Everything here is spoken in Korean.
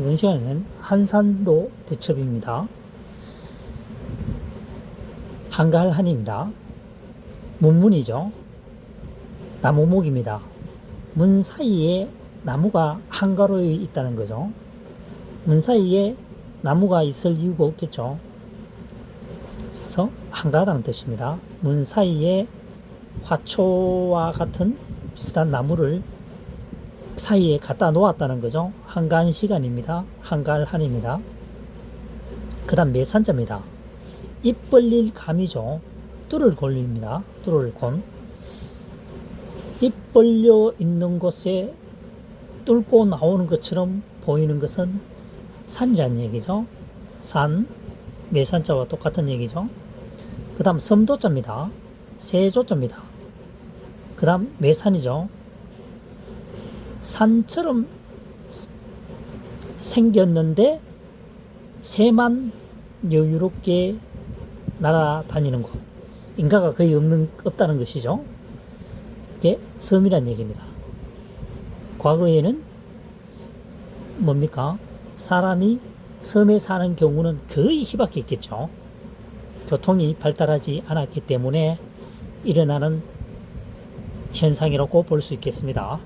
이번 시간에는 한산도 대첩입니다. 한갈 한입니다. 문문이죠. 나무목입니다. 문 사이에 나무가 한가로에 있다는 거죠. 문 사이에 나무가 있을 이유가 없겠죠. 그래서 한가하다는 뜻입니다. 문 사이에 화초와 같은 비슷한 나무를 사이에 갖다 놓았다는 거죠. 한가한 시간입니다. 한가한입니다. 그 다음 매산자입니다. 입 벌릴 감이죠. 뚫을 권리입니다. 뚫을 권. 입 벌려 있는 곳에 뚫고 나오는 것처럼 보이는 것은 산이라는 얘기죠. 산, 매산자와 똑같은 얘기죠. 그 다음 섬도자입니다. 세조자입니다. 그 다음 매산이죠. 산처럼 생겼는데 새만 여유롭게 날아다니는 곳. 인가가 거의 없는, 없다는 것이죠. 이게 섬이란 얘기입니다. 과거에는 뭡니까? 사람이 섬에 사는 경우는 거의 희박했겠죠. 교통이 발달하지 않았기 때문에 일어나는 현상이라고 볼 수 있겠습니다.